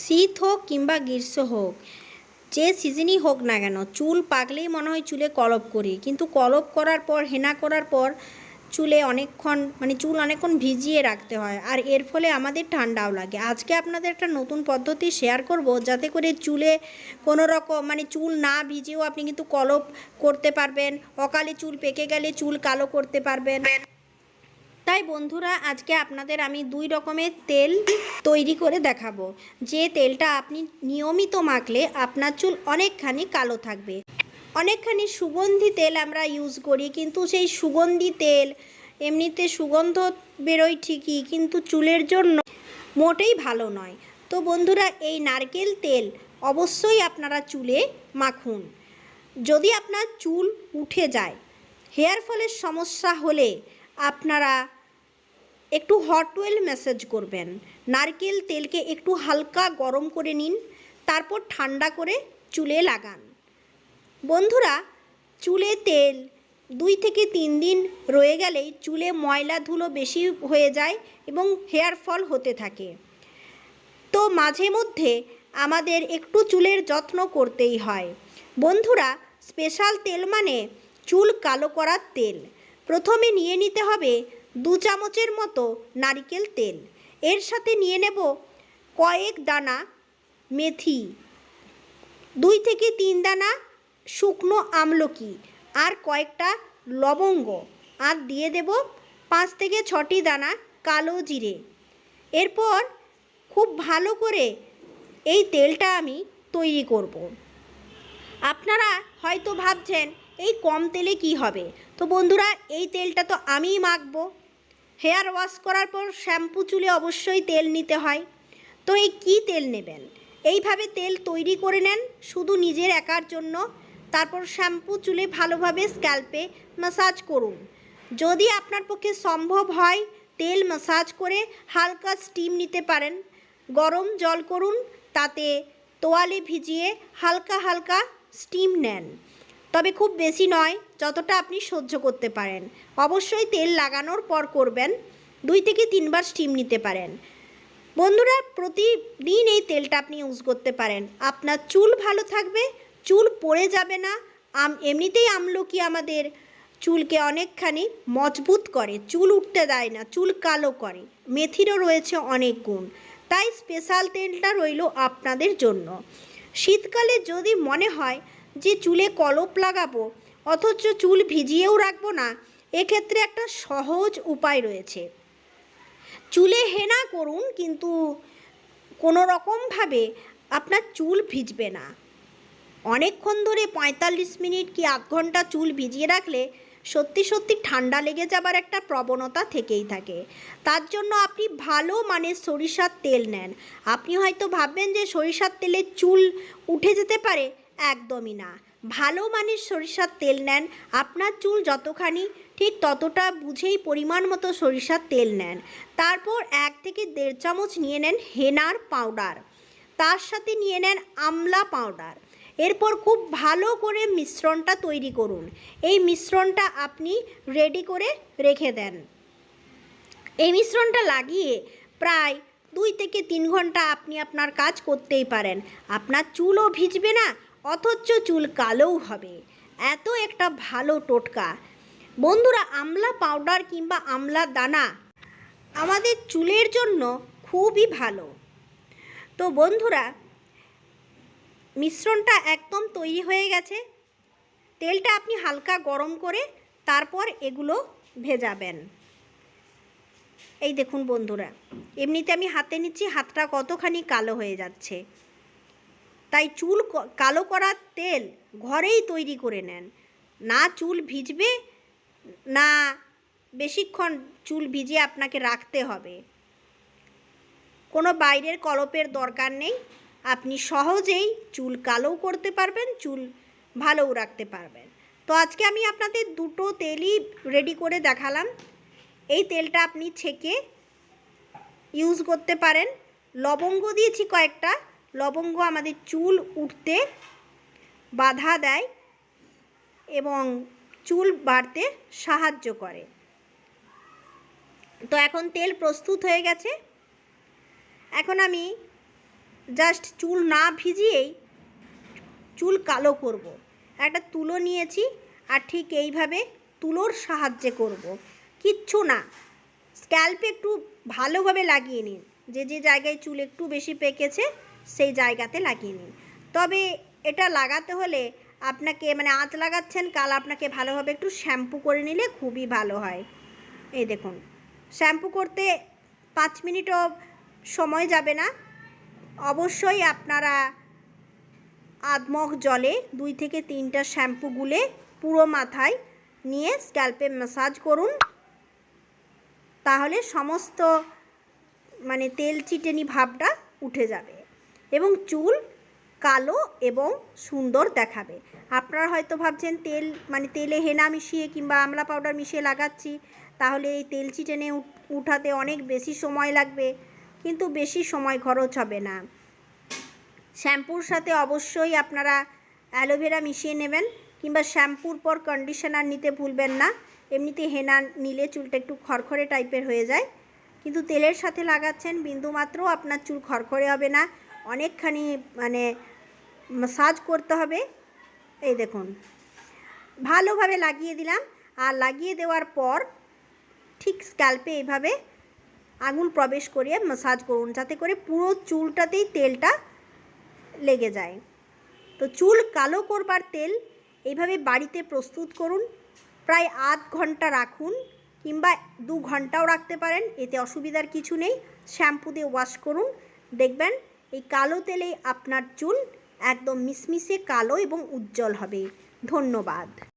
শীত হোক কিংবা গ্রীষ্ম হোক, যে সিজনই হোক না কেন, চুল পাকলেই মনে হয় চুলে কলপ করি। কিন্তু কলপ করার পর, হেনা করার পর চুলে অনেকক্ষণ মানে চুল অনেকক্ষণ ভিজিয়ে রাখতে হয়। আর এর ফলে আমাদের ঠান্ডাও লাগে। আজকে আপনাদের একটা নতুন পদ্ধতি শেয়ার করব, যাতে করে চুলে কোনো রকম মানে চুল না ভিজেও আপনি কিন্তু কলপ করতে পারবেন। অকালে চুল পেকে গেলে চুল কালো করতে পারবেন। তাই বন্ধুরা, আজকে আপনাদের আমি দুই রকমের তেল তৈরি করে দেখাবো। যে তেলটা আপনি নিয়মিত মাখলে আপনার চুল অনেকখানি কালো থাকবে। অনেকখানি সুগন্ধি তেল আমরা ইউজ করি, কিন্তু সেই সুগন্ধি তেল, এমনিতে সুগন্ধ বেরোয় ঠিকই, কিন্তু চুলের জন্য মোটেই ভালো নয়। তো বন্ধুরা, এই নারকেল তেল অবশ্যই আপনারা চুলে মাখুন। যদি আপনার চুল উঠে যায়, হেয়ার ফলের সমস্যা হলে আপনারা একটু হট অয়েল ম্যাসাজ করবেন। নারকেল তেলকে একটু হালকা গরম করে নিন, তারপর ঠান্ডা করে চুলে লাগান। বন্ধুরা, চুলে তেল দুই থেকে তিন দিন রয়ে গেলেই চুলে ময়লা ধুলো বেশি হয়ে যায় এবং হেয়ার ফল হতে থাকে। তো মাঝে মধ্যে আমাদের একটু চুলের যত্ন করতেই হয়। বন্ধুরা স্পেশাল তেল মানে চুল কালো করার তেল। প্রথমে নিয়ে নিতে হবে দু চামচের মতো নারকেল তেল এর সাথে নিয়ে নেব কয়েক দানা মেথি, দুই থেকে তিন দানা শুকনো আমলকি আর কয়েকটা লবঙ্গ আর দিয়ে দেব পাঁচ থেকে ছটি দানা কালো জিরে এরপর খুব ভালো করে এই তেলটা আমি তৈরি করব। আপনারা হয়তো ভাবছেন এই কম তেলে কি হবে? তো বন্ধুরা, এই তেলটা তো আমিই মাখবো। হেয়ার ওয়াশ করার পর শ্যাম্পু চুলে অবশ্যই তেল নিতে হয়। তো এই কী তেল নেবেন? এইভাবে তেল তৈরি করে নেন, শুধু নিজের একার জন্য। তারপর শ্যাম্পু চুলে ভালোভাবে স্ক্যাল্পে ম্যাসাজ করুন। যদি আপনার পক্ষে সম্ভব হয়, তেল ম্যাসাজ করে হালকা স্টিম নিতে পারেন। গরম জল করুন, তাতে তোয়ালে ভিজিয়ে হালকা হালকা স্টিম নেন। তবে খুব বেশি নয়, যতটা আপনি সহ্য করতে পারেন। অবশ্যই তেল লাগানোর পর করবেন, দুই থেকে তিনবার স্টিম নিতে পারেন। বন্ধুরা, প্রতিদিন এই তেলটা আপনি ইউজ করতে পারেন। আপনার চুল ভালো থাকবে, চুল পড়ে যাবে না, আম, এমনিতেই আমলকি আমাদের চুলকে অনেকখানি মজবুত করে, চুল উঠতে দেয় না, চুল কালো করে। মেথিরও রয়েছে অনেক গুণ। তাই স্পেশাল তেলটা রইল আপনাদের জন্য। শীতকালে যদি মনে হয় যে চুলে কলপ লাগাবো, অথচ চুল ভিজিয়েও রাখব না, এক্ষেত্রে একটা সহজ উপায় রয়েছে। চুলে হেনা করুন, কিন্তু কোনো রকমভাবে আপনার চুল ভিজবে না। অনেকক্ষণ ধরে পঁয়তাল্লিশ মিনিট কি আধ ঘণ্টা চুল ভিজিয়ে রাখলে সত্যি সত্যি ঠান্ডা লেগে যাবার একটা প্রবণতা থেকেই থাকে। তার জন্য আপনি ভালো মানের সরিষার তেল নেন। আপনি হয়তো ভাববেন যে সরিষার তেলে চুল উঠে যেতে পারে একদমই না। ভালো মানের সরিষার তেল নেন, আপনার চুল যতখানি, ঠিক ততটা বুঝেই পরিমাণ মতো সরিষার তেল নেন। তারপর এক থেকে দেড় চামচ নিয়ে নেন হেনার পাউডার। তার সাথে নিয়ে নেন আমলা পাউডার। এরপর খুব ভালো করে মিশ্রণটা তৈরি করুন। এই মিশ্রণটা আপনি রেডি করে রেখে দেন। এই মিশ্রণটা লাগিয়ে প্রায় দুই থেকে তিন ঘণ্টা আপনি আপনার কাজ করতেই পারেন। আপনার চুলও ভিজবে না অথচ চুল কালোও হবে। এত একটা ভালো টোটকা। বন্ধুরা, আমলা পাউডার কিংবা আমলা দানা আমাদের চুলের জন্য খুবই ভালো। তো বন্ধুরা, মিশ্রণটা একদম তৈরি হয়ে গেছে। তেলটা আপনি হালকা গরম করে তারপর এগুলো ভেজাবেন। এই দেখুন বন্ধুরা, এমনিতে আমি হাতে নিচ্ছি, হাতটা কতখানি কালো হয়ে যাচ্ছে। তাই চুল কালো করার তেল ঘরেই তৈরি করে নেন। না চুল ভিজবে, না বেশিক্ষণ চুল ভিজিয়ে আপনাকে রাখতে হবে। কোনো বাইরের কলপের দরকার নেই। আপনি সহজেই চুল কালোও করতে পারবেন, চুল ভালোও রাখতে পারবেন। তো আজকে আমি আপনাদের দুটো তেলই রেডি করে দেখালাম। এই তেলটা আপনি ছেঁকে ইউজ করতে পারেন। লবঙ্গ দিয়েছি কয়েকটা। লবঙ্গ আমাদের চুল উঠতে বাধা দেয় এবং চুল বাড়তে সাহায্য করে তো এখন তেল প্রস্তুত হয়ে গেছে এখন আমি জাস্ট চুল না ভিজিয়েই চুল কালো করব। একটা তুলো নিয়েছি আর ঠিক এইভাবে তুলোর সাহায্যে করব। কিচ্ছু না স্ক্যাল্পে একটু ভালোভাবে লাগিয়ে নিন যে যে জায়গায় চুল একটু বেশি পেকেছে সেই জায়গাতে লাগিয়ে নিন। তবে এটা লাগাতে হলে আপনাকে মানে আঁচ লাগাচ্ছেন, কাল আপনাকে ভালোভাবে একটু শ্যাম্পু করে নিলে খুবই ভালো হয়। এই দেখুন, শ্যাম্পু করতে পাঁচ মিনিটও সময় যাবে না। অবশ্যই আপনারা আধমগ জলে দুই থেকে তিনটা শ্যাম্পু গুলে পুরো মাথায় নিয়ে স্ক্যাল্পে ম্যাসাজ করুন। তাহলে সমস্ত মানে তেল চিটেনি ভাবটা উঠে যাবে। এবং চুল কালো এবং সুন্দর দেখাবে। আপনারা হয়তো ভাবছেন তেল মানে তেলে হেনা মিশিয়ে কিংবা আমলা পাউডার মিশিয়ে লাগাচ্ছি, তাহলে এই তেল চিটেনে উঠাতে অনেক বেশি সময় লাগবে, কিন্তু বেশি সময় খরচ হবে না। শ্যাম্পুর সাথে অবশ্যই আপনারা অ্যালোভেরা মিশিয়ে নেবেন, কিংবা শ্যাম্পুর পর কন্ডিশনার নিতে ভুলবেন না। এমনিতে হেনা নিলে চুলটা একটু খড়খড়ে টাইপের হয়ে যায়। কিন্তু তেলের সাথে লাগাচ্ছেন বিন্দুমাত্র আপনার চুল খড়খড়ে হবে না। অনেকখানি মানে মাসাজ করতে হবে। এই দেখুন। ভালোভাবে লাগিয়ে দিলাম। আর লাগিয়ে দেওয়ার পর ঠিক স্ক্যাল্পে এইভাবে আঙুল প্রবেশ করিয়ে মাসাজ করুন, যাতে করে পুরো চুলটাতেই তেলটা লেগে যায়। তো চুল কালো করবার তেল এইভাবে বাড়িতে প্রস্তুত করুন। প্রায় আধ ঘণ্টা রাখুন কিংবা দু ঘন্টাও রাখতে পারেন, এতে অসুবিধার কিছু নেই। শ্যাম্পু দিয়ে ওয়াশ করুন। দেখবেন এই কালো তেলে আপনার চুল একদম মিশমিশে কালো এবং উজ্জ্বল হবে। ধন্যবাদ।